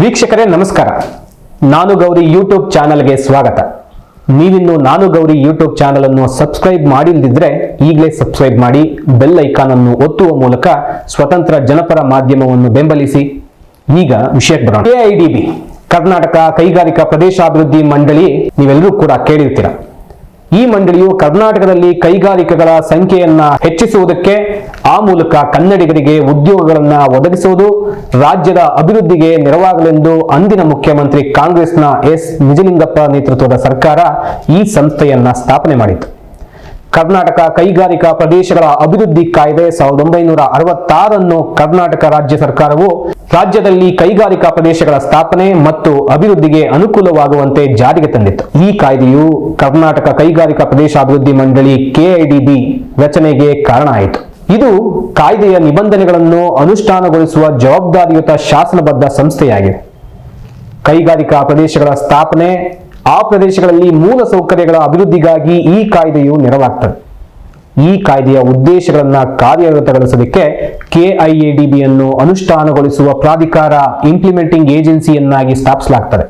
ವೀಕ್ಷಕರೇ, ನಮಸ್ಕಾರ. ನಾನು ಗೌರಿ ಯೂಟ್ಯೂಬ್ ಚಾನಲ್ಗೆ ಸ್ವಾಗತ. ನೀವಿನ್ನು ನಾನು ಗೌರಿ ಯೂಟ್ಯೂಬ್ ಚಾನಲ್ ಅನ್ನು ಸಬ್ಸ್ಕ್ರೈಬ್ ಮಾಡಿಲ್ಲದಿದ್ರೆ ಈಗಲೇ ಸಬ್ಸ್ಕ್ರೈಬ್ ಮಾಡಿ, ಬೆಲ್ ಐಕಾನ್ ಅನ್ನು ಒತ್ತುವ ಮೂಲಕ ಸ್ವತಂತ್ರ ಜನಪರ ಮಾಧ್ಯಮವನ್ನು ಬೆಂಬಲಿಸಿ. ಈಗ ವಿಷಯಕ್ಕೆ ಬರೋಣ. ಎಐಡಿಬಿ ಕರ್ನಾಟಕ ಕೈಗಾರಿಕಾ ಪ್ರದೇಶಾಭಿವೃದ್ಧಿ ಮಂಡಳಿ, ನೀವೆಲ್ಲರೂ ಕೂಡ ಕೇಳಿರ್ತೀರ. ಈ ಮಂಡಳಿಯು ಕರ್ನಾಟಕದಲ್ಲಿ ಕೈಗಾರಿಕೆಗಳ ಸಂಖ್ಯೆಯನ್ನ ಹೆಚ್ಚಿಸುವುದಕ್ಕೆ ಆ ಮೂಲಕ ಕನ್ನಡಿಗರಿಗೆ ಉದ್ಯೋಗಗಳನ್ನ ಒದಗಿಸುವುದು, ರಾಜ್ಯದ ಅಭಿವೃದ್ಧಿಗೆ ನೆರವಾಗಲೆಂದು ಅಂದಿನ ಮುಖ್ಯಮಂತ್ರಿ ಕಾಂಗ್ರೆಸ್ನ ಎಸ್. ನಿಜಲಿಂಗಪ್ಪ ನೇತೃತ್ವದ ಸರ್ಕಾರ ಈ ಸಂಸ್ಥೆಯನ್ನ ಸ್ಥಾಪನೆ ಮಾಡಿತು ಕರ್ನಾಟಕ ಕೈಗಾರಿಕಾ ಪ್ರದೇಶಗಳ ಅಭಿವೃದ್ಧಿ ಕಾಯ್ದೆ ಸಾವಿರದ ಒಂಬೈನೂರ ಅರವತ್ತಾರನ್ನು ಕರ್ನಾಟಕ ರಾಜ್ಯ ಸರ್ಕಾರವು ರಾಜ್ಯದಲ್ಲಿ ಕೈಗಾರಿಕಾ ಪ್ರದೇಶಗಳ ಸ್ಥಾಪನೆ ಮತ್ತು ಅಭಿವೃದ್ಧಿಗೆ ಅನುಕೂಲವಾಗುವಂತೆ ಜಾರಿಗೆ ತಂದಿತ್ತು. ಈ ಕಾಯ್ದೆಯು ಕರ್ನಾಟಕ ಕೈಗಾರಿಕಾ ಪ್ರದೇಶ ಅಭಿವೃದ್ಧಿ ಮಂಡಳಿ ಕೆಐಡಿಬಿ ರಚನೆಗೆ ಕಾರಣ ಆಯಿತು. ಇದು ಕಾಯ್ದೆಯ ನಿಬಂಧನೆಗಳನ್ನು ಅನುಷ್ಠಾನಗೊಳಿಸುವ ಜವಾಬ್ದಾರಿಯುತ ಶಾಸನಬದ್ಧ ಸಂಸ್ಥೆಯಾಗಿದೆ. ಕೈಗಾರಿಕಾ ಪ್ರದೇಶಗಳ ಸ್ಥಾಪನೆ ಆ ಪ್ರದೇಶಗಳಲ್ಲಿ ಮೂಲ ಸೌಕರ್ಯಗಳ ಅಭಿವೃದ್ಧಿಗಾಗಿ ಈ ಕಾಯ್ದೆಯು ನೆರವಾಗ್ತದೆ. ಈ ಕಾಯ್ದೆಯ ಉದ್ದೇಶಗಳನ್ನು ಕಾರ್ಯಗತಗೊಳಿಸಲಿಕ್ಕೆ ಕೆಐಎಡಿಬಿಯನ್ನು ಅನುಷ್ಠಾನಗೊಳಿಸುವ ಪ್ರಾಧಿಕಾರ ಇಂಪ್ಲಿಮೆಂಟಿಂಗ್ ಏಜೆನ್ಸಿಯನ್ನಾಗಿ ಸ್ಥಾಪಿಸಲಾಗ್ತದೆ.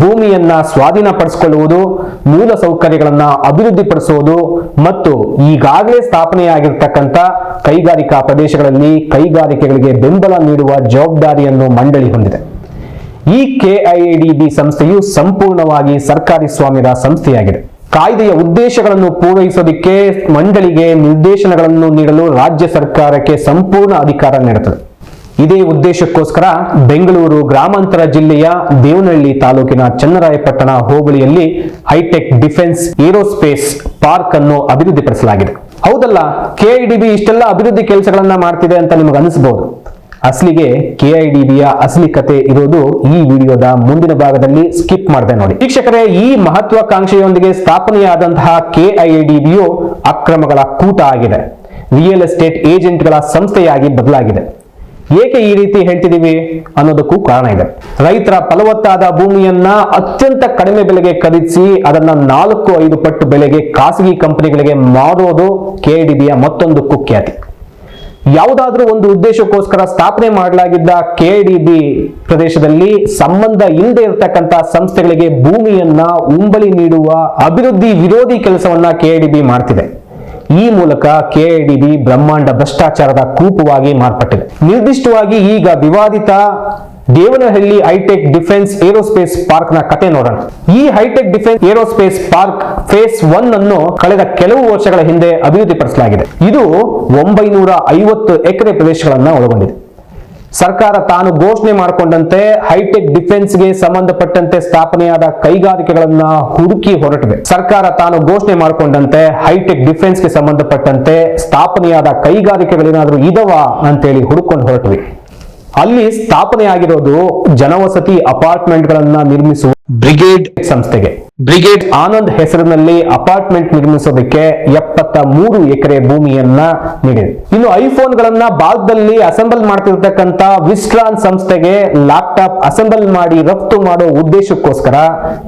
ಭೂಮಿಯನ್ನ ಸ್ವಾಧೀನಪಡಿಸಿಕೊಳ್ಳುವುದು, ಮೂಲ ಸೌಕರ್ಯಗಳನ್ನು ಅಭಿವೃದ್ಧಿಪಡಿಸುವುದು ಮತ್ತು ಈಗಾಗಲೇ ಸ್ಥಾಪನೆಯಾಗಿರ್ತಕ್ಕಂಥ ಕೈಗಾರಿಕಾ ಪ್ರದೇಶಗಳಲ್ಲಿ ಕೈಗಾರಿಕೆಗಳಿಗೆ ಬೆಂಬಲ ನೀಡುವ ಜವಾಬ್ದಾರಿಯನ್ನು ಮಂಡಳಿ ಹೊಂದಿದೆ. ಈ ಕೆಐಎಡಿಬಿ ಸಂಸ್ಥೆಯು ಸಂಪೂರ್ಣವಾಗಿ ಸರ್ಕಾರಿ ಸ್ವಾಮ್ಯದ ಸಂಸ್ಥೆಯಾಗಿದೆ. ಕಾಯ್ದೆಯ ಉದ್ದೇಶಗಳನ್ನು ಪೂರೈಸೋದಕ್ಕೆ ಮಂಡಳಿಗೆ ನಿರ್ದೇಶನಗಳನ್ನು ನೀಡಲು ರಾಜ್ಯ ಸರ್ಕಾರಕ್ಕೆ ಸಂಪೂರ್ಣ ಅಧಿಕಾರ ನೀಡುತ್ತದೆ. ಇದೇ ಉದ್ದೇಶಕ್ಕೋಸ್ಕರ ಬೆಂಗಳೂರು ಗ್ರಾಮಾಂತರ ಜಿಲ್ಲೆಯ ದೇವನಹಳ್ಳಿ ತಾಲೂಕಿನ ಚನ್ನರಾಯಪಟ್ಟಣ ಹೋಬಳಿಯಲ್ಲಿ ಹೈಟೆಕ್ ಡಿಫೆನ್ಸ್ ಏರೋಸ್ಪೇಸ್ ಪಾರ್ಕ್ ಅನ್ನು ಅಭಿವೃದ್ಧಿಪಡಿಸಲಾಗಿದೆ. ಹೌದಲ್ಲ ಕೆಐಡಿಬಿ ಇಷ್ಟೆಲ್ಲ ಅಭಿವೃದ್ಧಿ ಕೆಲಸಗಳನ್ನ ಮಾಡ್ತಿದೆ ಅಂತ ನಿಮಗೆ ಅನಿಸಬಹುದು ಅಸಲಿಗೆ ಬಿಯ ಅಸಲಿ ಕತೆ ಇರೋದು ಈ ವಿಡಿಯೋದ ಮುಂದಿನ ಭಾಗದಲ್ಲಿ ಸ್ಕಿಪ್ ಮಾಡಿದೆ ನೋಡಿ. ವೀಕ್ಷಕರೇ, ಈ ಮಹತ್ವಾಕಾಂಕ್ಷೆಯೊಂದಿಗೆ ಸ್ಥಾಪನೆಯಾದಂತಹ ಕೆ ಐ ಡಿ ಬಿಯು ಅಕ್ರಮಗಳ ಕೂಟ ಆಗಿದೆ. ರಿಯಲ್ ಎಸ್ಟೇಟ್ ಏಜೆಂಟ್ಗಳ ಸಂಸ್ಥೆಯಾಗಿ ಬದಲಾಗಿದೆ. ಏಕೆ ಈ ರೀತಿ ಹೇಳ್ತಿದ್ದೀವಿ ಅನ್ನೋದಕ್ಕೂ ಕಾರಣ ಇದೆ. ರೈತರ ಫಲವತ್ತಾದ ಭೂಮಿಯನ್ನ ಅತ್ಯಂತ ಕಡಿಮೆ ಬೆಲೆಗೆ ಖರೀದಿಸಿ ಅದನ್ನ ನಾಲ್ಕು ಐದು ಪಟ್ಟು ಬೆಲೆಗೆ ಖಾಸಗಿ ಕಂಪನಿಗಳಿಗೆ ಮಾರೋದು ಕೆಐಡಿಬಿಯ ಮತ್ತೊಂದು ಕುಖ್ಯಾತಿ. ಯಾವುದಾದ್ರೂ ಒಂದು ಉದ್ದೇಶಕ್ಕೋಸ್ಕರ ಸ್ಥಾಪನೆ ಮಾಡಲಾಗಿದ್ದ ಕೆಡಿಬಿ ಪ್ರದೇಶದಲ್ಲಿ ಸಂಬಂಧ ಇಲ್ಲದೆ ಇರತಕ್ಕಂತ ಸಂಸ್ಥೆಗಳಿಗೆ ಭೂಮಿಯನ್ನ ಉಂಬಳಿ ನೀಡುವ ಅಭಿವೃದ್ಧಿ ವಿರೋಧಿ ಕೆಲಸವನ್ನ ಕೆಡಿಬಿ ಮಾಡ್ತಿದೆ. ಈ ಮೂಲಕ ಕೆಐಡಿಬಿ ಬ್ರಹ್ಮಾಂಡ ಭ್ರಷ್ಟಾಚಾರದ ಕೂಪವಾಗಿ ಮಾರ್ಪಟ್ಟಿದೆ. ನಿರ್ದಿಷ್ಟವಾಗಿ ಈಗ ವಿವಾದಿತ ದೇವನಹಳ್ಳಿ ಹೈಟೆಕ್ ಡಿಫೆನ್ಸ್ ಏರೋಸ್ಪೇಸ್ ಪಾರ್ಕ್ನ ಕತೆ ನೋಡೋಣ. ಈ hitech defence aerospace park phase one ಅನ್ನು ಕಳೆದ ಕೆಲವು ವರ್ಷಗಳ ಹಿಂದೆ ಅಭಿವೃದ್ಧಿಪಡಿಸಲಾಗಿದೆ. ಇದು ಒಂಬೈನೂರ ಐವತ್ತು ಎಕರೆ ಪ್ರದೇಶಗಳನ್ನು ಒಳಗೊಂಡಿದೆ. ಸರ್ಕಾರ ತಾನು ಘೋಷಣೆ ಮಾಡಿಕೊಂಡಂತೆ ಹೈಟೆಕ್ ಡಿಫೆನ್ಸ್ಗೆ ಸಂಬಂಧಪಟ್ಟಂತೆ ಸ್ಥಾಪನೆಯಾದ ಕೈಗಾರಿಕೆಗಳನ್ನ ಹುಡುಕಿ ಹೊರಟಿದೆ. ಸರ್ಕಾರ ತಾನು ಘೋಷಣೆ ಮಾಡಿಕೊಂಡಂತೆ ಹೈಟೆಕ್ ಡಿಫೆನ್ಸ್ಗೆ ಸಂಬಂಧಪಟ್ಟಂತೆ ಸ್ಥಾಪನೆಯಾದ ಕೈಗಾರಿಕೆಗಳೇನಾದರೂ ಇದವಾ ಅಂತೇಳಿ ಹುಡುಕೊಂಡು ಹೊರಟಿವೆ. ಅಲ್ಲಿ ಸ್ಥಾಪನೆಯಾಗಿರೋದು ಜನವಸತಿ ಅಪಾರ್ಟ್ಮೆಂಟ್ಗಳನ್ನ ನಿರ್ಮಿಸುವ ಬ್ರಿಗೇಡ್ ಸಂಸ್ಥೆಗೆ. ಬ್ರಿಗೇಡ್ ಆನಂದ್ ಹೆಸರಿನಲ್ಲಿ ಅಪಾರ್ಟ್ಮೆಂಟ್ ನಿರ್ಮಿಸೋದಕ್ಕೆ ಎಪ್ಪತ್ತ ಮೂರು ಎಕರೆ ಭೂಮಿಯನ್ನ ನೀಡಿದೆ. ಇನ್ನು ಐಫೋನ್ ಗಳನ್ನ ಭಾಗದಲ್ಲಿ ಅಸೆಂಬಲ್ ಮಾಡ್ತಿರ್ತಕ್ಕಂತ ವಿಸ್ಟ್ರಾನ್ ಸಂಸ್ಥೆಗೆ ಲ್ಯಾಪ್ಟಾಪ್ ಅಸೆಂಬಲ್ ಮಾಡಿ ರಫ್ತು ಮಾಡೋ ಉದ್ದೇಶಕ್ಕೋಸ್ಕರ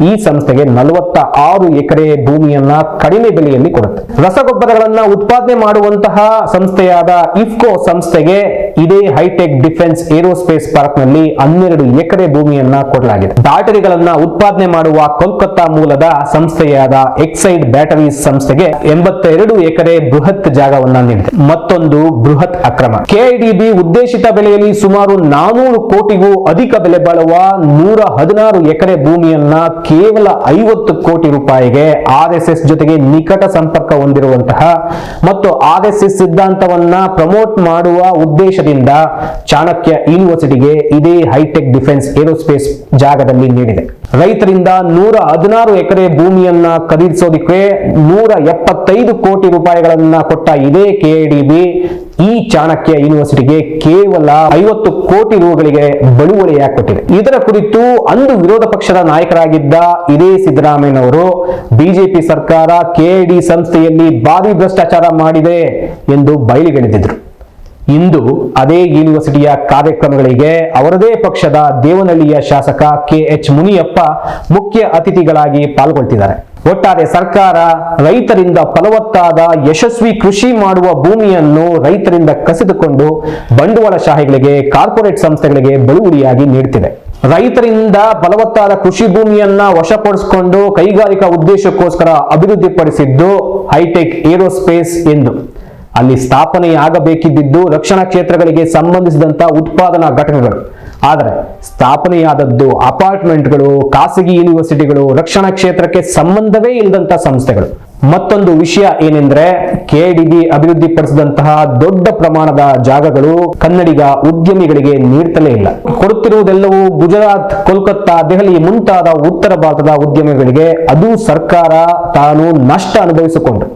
ಈ ಸಂಸ್ಥೆಗೆ ನಲವತ್ತ ಆರು ಎಕರೆ ಭೂಮಿಯನ್ನ ಕಡಿಮೆ ಬೆಲೆಯಲ್ಲಿ ಕೊಡುತ್ತೆ. ರಸಗೊಬ್ಬರಗಳನ್ನ ಉತ್ಪಾದನೆ ಮಾಡುವಂತಹ ಸಂಸ್ಥೆಯಾದ ಇಫ್ಕೋ ಸಂಸ್ಥೆಗೆ ಇದೇ ಹೈಟೆಕ್ ಡಿಫೆನ್ಸ್ ಏರೋಸ್ಪೇಸ್ ಪಾರ್ಕ್ನಲ್ಲಿ ಹನ್ನೆರಡು ಎಕರೆ ಭೂಮಿಯನ್ನ ಕೊಡಲಾಗಿದೆ. ಬ್ಯಾಟರಿಗಳನ್ನ ಉತ್ಪಾದನೆ ಮಾಡುವ ಕೋಲ್ಕತ್ತಾ ಮೂಲದ ಸಂಸ್ಥೆಯಾದ ಎಕ್ಸೈಡ್ ಬ್ಯಾಟರೀಸ್ ಸಂಸ್ಥೆಗೆ ಎಂಬತ್ತೆರಡು ಎಕರೆ ಬೃಹತ್ ಜಾಗವನ್ನ ನೀಡಿದೆ. ಮತ್ತೊಂದು ಬೃಹತ್ ಅಕ್ರಮ. ಕೆಐಡಿಬಿ ಉದ್ದೇಶಿತ ಬೆಲೆಯಲ್ಲಿ ಸುಮಾರು ನಾನೂರು ಕೋಟಿಗೂ ಅಧಿಕ ಬೆಲೆ ಬಾಳುವ ನೂರ ಹದಿನಾರು ಎಕರೆ ಭೂಮಿಯನ್ನ ಕೇವಲ ಐವತ್ತು ಕೋಟಿ ರೂಪಾಯಿಗೆ ಆರ್ ಎಸ್ ಎಸ್ ಜೊತೆಗೆ ನಿಕಟ ಸಂಪರ್ಕ ಹೊಂದಿರುವಂತಹ ಮತ್ತು ಆರ್ ಎಸ್ ಎಸ್ ಸಿದ್ಧಾಂತವನ್ನ ಪ್ರಮೋಟ್ ಮಾಡುವ ಉದ್ದೇಶದಿಂದ ಚಾಣಕ್ಯ ಯೂನಿವರ್ಸಿಟಿಗೆ ಇದೇ ಹೈಟೆಕ್ ಡಿಫೆನ್ಸ್ ಏರೋಸ್ಪೇಸ್ ಜಾಗದಲ್ಲಿ ನೀಡಿದೆ. ರೈತರಿಂದ ನೂರ ಹದಿನಾರು ಎಕರೆ ಭೂಮಿಯನ್ನ ಖರೀದಿಸೋದಕ್ಕೆ ನೂರ ಎಪ್ಪತ್ತೈದು ಕೋಟಿ ರೂಪಾಯಿಗಳನ್ನ ಕೊಟ್ಟ ಇದೇ ಕೆಐಡಿಬಿ ಈ ಚಾಣಕ್ಯ ಯೂನಿವರ್ಸಿಟಿಗೆ ಕೇವಲ ಐವತ್ತು ಕೋಟಿ ರೂಗಳಿಗೆ ಬಳುವಳಿಯಾಗಿ ಕೊಟ್ಟಿದೆ. ಇದರ ಕುರಿತು ಅಂದು ವಿರೋಧ ಪಕ್ಷದ ನಾಯಕರಾಗಿದ್ದ ಇದೇ ಸಿದ್ದರಾಮಯ್ಯನವರು ಬಿಜೆಪಿ ಸರ್ಕಾರ ಕೆಐಡಿ ಸಂಸ್ಥೆಯಲ್ಲಿ ಭಾರಿ ಭ್ರಷ್ಟಾಚಾರ ಮಾಡಿದೆ ಎಂದು ಬಯಲಿಗೆಳೆದಿದ್ರು ಇಂದು ಅದೇ ಯೂನಿವರ್ಸಿಟಿಯ ಕಾರ್ಯಕ್ರಮಗಳಿಗೆ ಅವರದೇ ಪಕ್ಷದ ದೇವನಹಳ್ಳಿಯ ಶಾಸಕ ಕೆ ಎಚ್ ಮುನಿಯಪ್ಪ ಮುಖ್ಯ ಅತಿಥಿಗಳಾಗಿ ಪಾಲ್ಗೊಳ್ತಿದ್ದಾರೆ. ಒಟ್ಟಾರೆ ಸರ್ಕಾರ ರೈತರಿಂದ ಫಲವತ್ತಾದ ಯಶಸ್ವಿ ಕೃಷಿ ಮಾಡುವ ಭೂಮಿಯನ್ನು ರೈತರಿಂದ ಕಸಿದುಕೊಂಡು ಬಂಡವಾಳಶಾಹಿಗಳಿಗೆ ಕಾರ್ಪೊರೇಟ್ ಸಂಸ್ಥೆಗಳಿಗೆ ಬಳುವಳಿಯಾಗಿ ನೀಡುತ್ತಿದೆ ರೈತರಿಂದ ಫಲವತ್ತಾದ ಕೃಷಿ ಭೂಮಿಯನ್ನ ವಶಪಡಿಸಿಕೊಂಡು ಕೈಗಾರಿಕಾ ಉದ್ದೇಶಕ್ಕೋಸ್ಕರ ಅಭಿವೃದ್ಧಿಪಡಿಸಿದ್ದು ಹೈಟೆಕ್ ಏರೋಸ್ಪೇಸ್ ಎಂದು. ಅಲ್ಲಿ ಸ್ಥಾಪನೆಯಾಗಬೇಕಿದ್ದು ರಕ್ಷಣಾ ಕ್ಷೇತ್ರಗಳಿಗೆ ಸಂಬಂಧಿಸಿದಂತ ಉತ್ಪಾದನಾ ಘಟಕಗಳು. ಆದರೆ ಸ್ಥಾಪನೆಯಾದದ್ದು ಅಪಾರ್ಟ್ಮೆಂಟ್ಗಳು, ಖಾಸಗಿ ಯೂನಿವರ್ಸಿಟಿಗಳು, ರಕ್ಷಣಾ ಕ್ಷೇತ್ರಕ್ಕೆ ಸಂಬಂಧವೇ ಇಲ್ಲದಂತ ಸಂಸ್ಥೆಗಳು. ಮತ್ತೊಂದು ವಿಷಯ ಏನೆಂದ್ರೆ ಕೆಡಿಬಿ ಅಭಿವೃದ್ಧಿಪಡಿಸಿದಂತಹ ದೊಡ್ಡ ಪ್ರಮಾಣದ ಜಾಗಗಳು ಕನ್ನಡಿಗ ಉದ್ಯಮಿಗಳಿಗೆ ನೀಡ್ತಲೇ ಇಲ್ಲ. ಕೊಡುತ್ತಿರುವುದೆಲ್ಲವೂ ಗುಜರಾತ್, ಕೋಲ್ಕತ್ತಾ, ದೆಹಲಿ ಮುಂತಾದ ಉತ್ತರ ಭಾರತದ ಉದ್ಯಮಿಗಳಿಗೆ ಅದು ಸರ್ಕಾರ ತಾನು ನಷ್ಟ ಅನುಭವಿಸಿಕೊಂಡು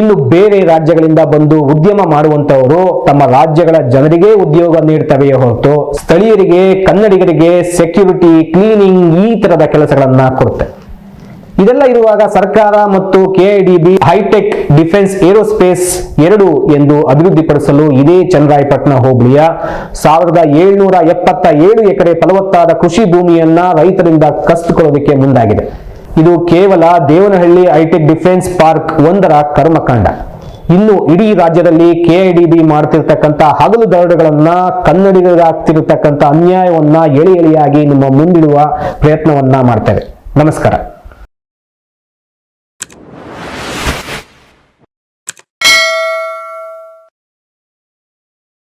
ಇನ್ನು ಬೇರೆ ರಾಜ್ಯಗಳಿಂದ ಬಂದು ಉದ್ಯಮ ಮಾಡುವಂತವರು ತಮ್ಮ ರಾಜ್ಯಗಳ ಜನರಿಗೆ ಉದ್ಯೋಗ ನೀಡ್ತವೆಯೇ ಹೊರತು ಸ್ಥಳೀಯರಿಗೆ, ಕನ್ನಡಿಗರಿಗೆ ಸೆಕ್ಯೂರಿಟಿ ಕ್ಲೀನಿಂಗ್ ಈ ತರದ ಕೆಲಸಗಳನ್ನ ಕೊಡುತ್ತೆ. ಇದೆಲ್ಲ ಇರುವಾಗ ಸರ್ಕಾರ ಮತ್ತು ಕೆಐಡಿಬಿ ಹೈಟೆಕ್ ಡಿಫೆನ್ಸ್ ಏರೋಸ್ಪೇಸ್ ಎರಡು ಎಂದು ಅಭಿವೃದ್ಧಿಪಡಿಸಲು ಇದೇ ಚನ್ನರಾಯಪಟ್ಟಣ ಹೋಬಳಿಯ ಸಾವಿರದ ಏಳ್ನೂರ ಎಪ್ಪತ್ತ ಏಳು ಎಕರೆ ಫಲವತ್ತಾದ ಕೃಷಿ ಭೂಮಿಯನ್ನ ರೈತರಿಂದ ಕಸಿದುಕೊಳ್ಳೋದಕ್ಕೆ ಮುಂದಾಗಿದೆ. ಇದು ಕೇವಲ ದೇವನಹಳ್ಳಿ ಹೈಟೆಕ್ ಡಿಫೆನ್ಸ್ ಪಾರ್ಕ್ ಒಂದರ ಕರ್ಮಕಾಂಡ. ಇನ್ನು ಇಡೀ ರಾಜ್ಯದಲ್ಲಿ ಕೆಐಡಿಬಿ ಮಾಡ್ತಿರ್ತಕ್ಕಂಥ ಹಗಲು ದರೋಡೆಗಳನ್ನ ಕನ್ನಡಿಗರಾಗ್ತಿರ್ತಕ್ಕಂಥ ಅನ್ಯಾಯವನ್ನ ಎಳೆ ಎಳೆಯಾಗಿ ನಿಮ್ಮ ಮುಂದಿಡುವ ಪ್ರಯತ್ನವನ್ನ ಮಾಡ್ತೇವೆ. ನಮಸ್ಕಾರ.